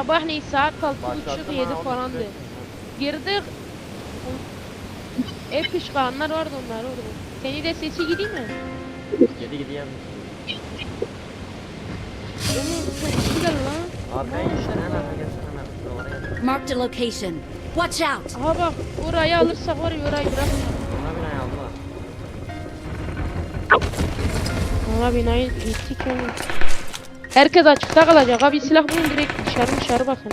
Sabahleyin saat 6.30 Başlattım 7 ha, falandı. Girdik. Hep pişkanlar vardı onlar orada. Seni de sesi gideyim mi? Geri gideyim. Marked a location. Watch out! Aha bak orayı alırsak var ya orayı bırakma. Ona binayı aldılar. Valla binayı gittik yani. Herkes açıkta kalacak. Abi silah bulun direkt dışarı dışarı bakın.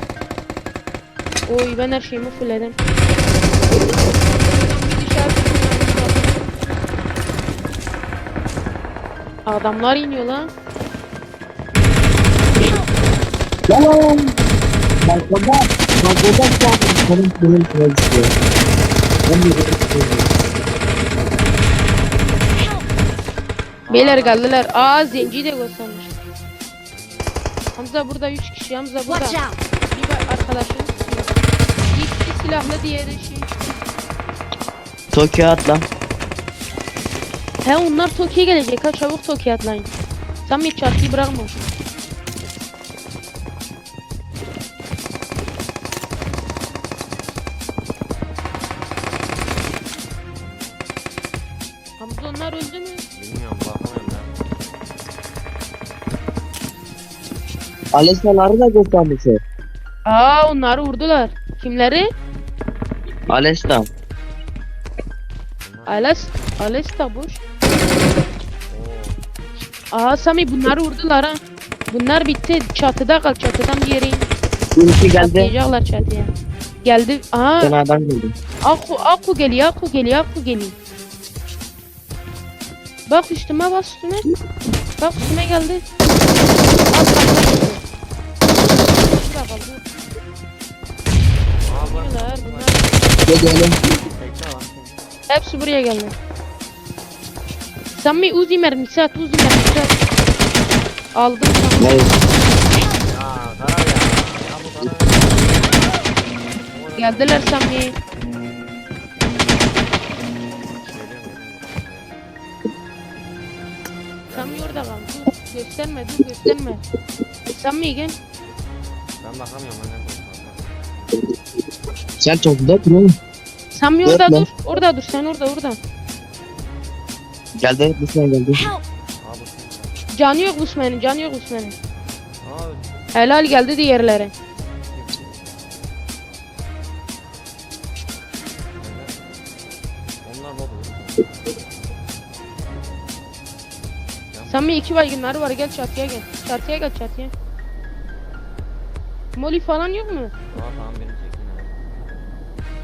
Oy ben her şeyimi fulledim. Adamlar iniyor lan. Yalan. Balkonda, balkonda şu an benim benim sıra düşüyor. Ben de Beyler geldiler. Aa zenci de göstermiş. Hamza burada 3 kişi. Hamza burada. Watch out! Bir bak arkadaşın. İkisi silahlı diğeri şey. Tokyo atla. He onlar Tokyo'ya gelecek ha çabuk Tokyo'ya atlayın. Sen bir çatıyı bırakma. Hamza onlar öldü mü? Alesaları da göstermiş o. Aa onları vurdular. Kimleri? Alesta. Ales, Ales da boş. Aa Sami bunları vurdular ha. Bunlar bitti. Çatıda kal çatıdan yere in. Birisi geldi. Atlayacaklar çatıya. Geldi. Aa Sen adam geldi. Aku, Aku geliyor, Aku geliyor, Aku geliyor. Bak üstüme bak üstüme. Bak üstüme geldi. Al bak. Şurada kaldı. Aa bak. Bunlar, bunlar. Gidelim. Bekle lan. Hepsi buraya geldi. Sami Uzi mermisi at, Uzi mermisi at. Aldım Sami. Ne? Ya karar ya. Geldiler Sami. Sami orada kal. Dur, gösterme, dur gösterme. Sami gel. Ben bakamıyorum ben nerede Sen Tokyo'da dur oğlum. Sami orada dur. Orada dur, sen orada, orada. Geldi. Sene geldi. Bu. Canı yok Usman'ın, canı yok Usman'ın. Aa Helal geldi diğerleri. Onlar oldu? Sami iki baygınları var gel çatıya gel. Çatıya gel çatıya. Moli falan yok mu? Aa tamam beni çekin ya.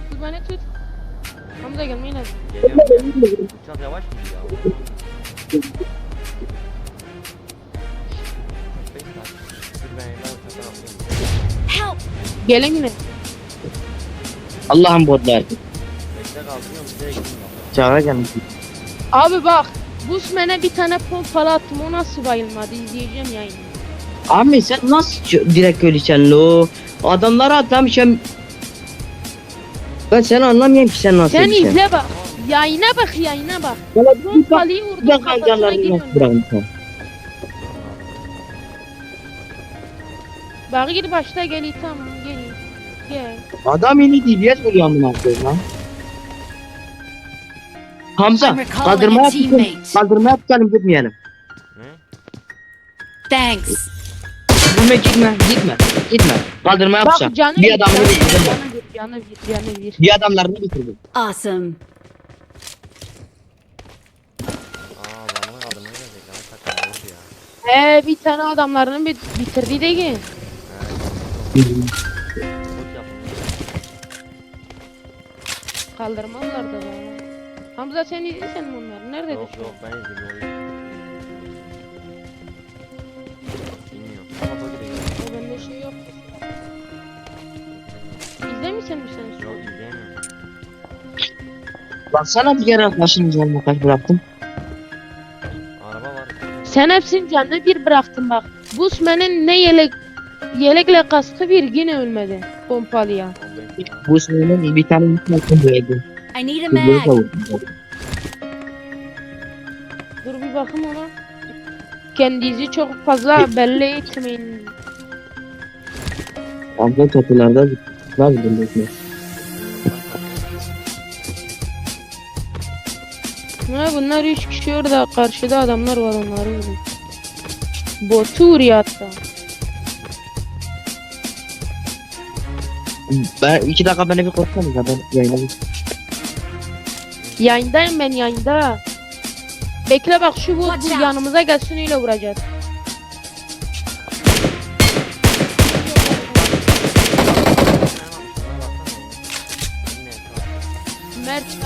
Tut beni tut. Hamza gelmeyin hadi. Geliyorum gel. Uçak yavaş mı ya? Beş saat. Dur ben evden uçaktan atlayayım. Help! Gelin yine. Allah'ım botlar. Bekle kalkıyorum. Çağıra gelmiş. Abi bak. Busmen'e bir tane pompalı attım. O nasıl bayılmadı? İzleyeceğim yayını. Abi sen nasıl direkt öleceksin lo? Adamlara atlamışım. Ben seni anlamıyorum ki sen nasıl Sen öleceksin. izle bak. Yayına bak yayına bak. Valla bir bak. Pompalıyı Bir vurdum bak kafasına hangarlarını gidiyor. nasıl bırakmışsın. Bak gir başta gel tamam gel. Gel. Adam yeni DBS vuruyor amına koyayım lan. Hamza I'm recalling kaldırmaya a tutalım. teammate. Kaldırmaya tutalım gitmeyelim. Thanks! Gitme gitme gitme. Gitme. Kaldırmaya Bak yapacağım. canı Bir bir, adamını canı bir, bitirdim. canı bir, canı bir, canı bir. Bir adamlarını bitirdim. Awesome! He bir tane adamlarını bit bitirdi de ki. Kaldırmazlar da ya. Hamza sen izlesen mi onları? Nerede Yok yok ben izliyorum. O bende şey yok. İzlemişsen mi sen şu? Yok izleyemiyorum. Baksana bir kere başını üzerine kaç bıraktım. Araba var. Sen hepsini canlı bir bıraktın bak. Busman'ın ne yelek yelekle kaskı bir yine ölmedi. Pompalıya. O benim. Bu senin bir tane böyle. I need a mag! Dur bir bakın ona. Kendinizi çok fazla belli etmeyin. Abla kapılarda nasıl bilmiyorum. Ha, bunlar üç kişi orada karşıda adamlar var onları vurun. Botu vuruyor hatta. Ben iki dakika beni bir korksanız ya ben yayınladım. Yayındayım ben yayında. Bekle bak şu bu, Watch bu yanımıza gelsin öyle vuracağız. Mert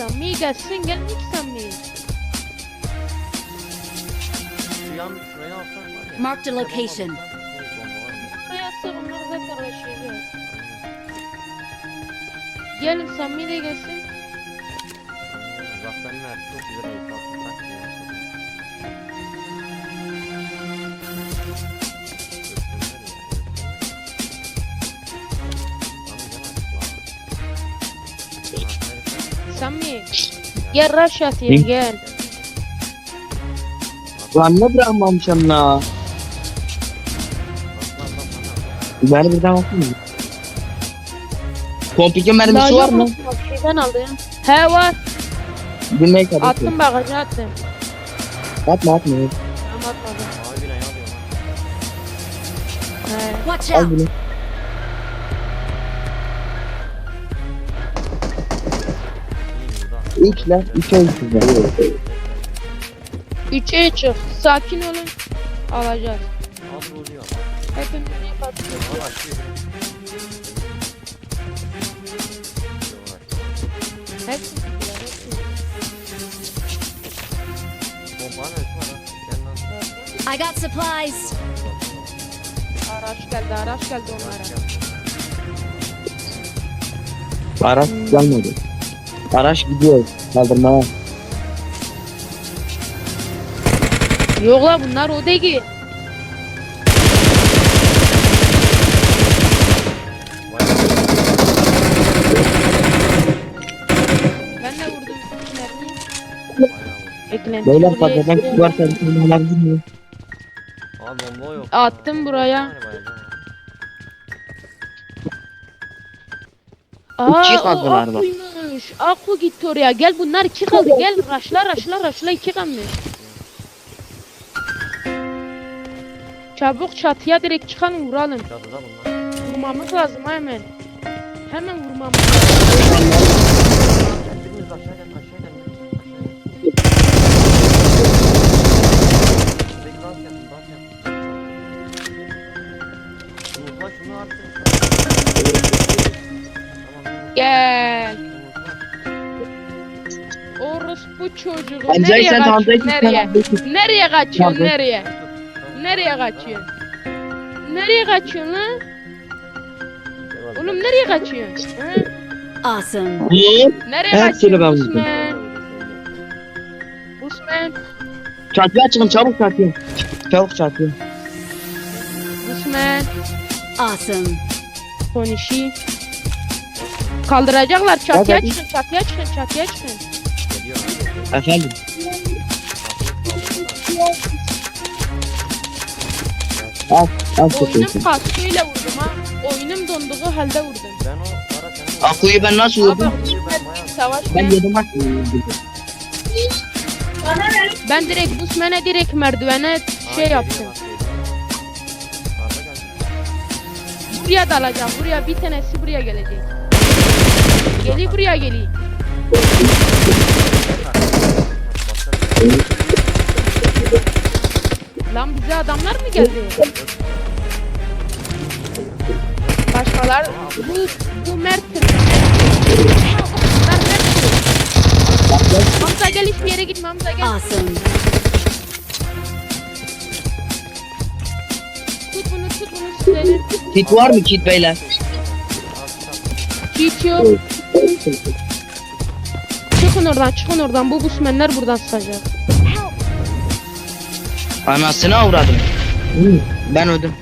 Samimi gelsin gelmek Samimi. Şu yan şuraya alsan var ya. Marked a location. Buraya zaten uğraşıyor. Gelin Samimi de gelsin. Uzaktan ver. Çok güzel oldu. Bak, ya. Gel rush atıyor Hı? gel. Lan ne bırakmamışım la. Beni birden bakın mı? Komplike mermisi var mı? Şeyden aldım. He var. Dinleyin tabii. Attım bagaja attım. Atma atma. Tamam atmadım. Watch Al out. bunu. Üç lan. Üç ol sizden. Üçe çık. Sakin olun. Alacağız. Hepimiz. Hepsi gidiyor, hepsi. I got supplies. Araç geldi, araç geldi onlara. Araç gelmedi. Araç gidiyor. Kaldırmaya. Yok la bunlar o değil. Ben de vurdum. Eklenti. Beyler patladan kutu varsa bir tane alabilir miyim? Attım buraya. Aa, kaldılar bak. Akku'ymuş. Akku gitti oraya. Gel bunlar iki kaldı. Gel raşla raşla raşla iki kalmış. Çabuk çatıya direkt çıkalım vuralım. Vurmamız lazım hemen. Hemen vurmamız lazım. Çocuğu. Nereye kaçıyorsun? Nereye? Nereye kaçıyorsun? Nereye? Nereye kaçıyorsun? Nereye kaçıyorsun lan? Oğlum nereye kaçıyorsun? Hı? Awesome. Nereye Hepsini kaçıyorsun ben vurdum. Usman? Usman. Çatıya çıkın çabuk çatıya. Çabuk çatıya. Usman. Awesome. Konuşayım. Kaldıracaklar çatıya hadi. çıkın çatıya çıkın çatıya çıkın. Efendim. Al. Al Oyunum çatıya. kaskıyla vurdum ha. Oyunum donduğu halde vurdum. Ben o senin Akuyu ben nasıl Abi vurdum? savaş Ben ben, yedim bak. ben direkt Busman'a direkt merdivene şey yaptım. Buraya dalacağım. Buraya bir tanesi buraya gelecek. Geli buraya geli. Lan bize adamlar mı geldi? Başkalar bu bu Mert'tir. Mert Mert. Hamza gel hiçbir yere gitme Hamza gel. Awesome. Tut bunu tut bunu sizleri. Kit var mı kit beyler? Kit yok. Çıkın oradan çıkın oradan bu busmenler buradan sıçacak. Anasını avradım. Ben öldüm.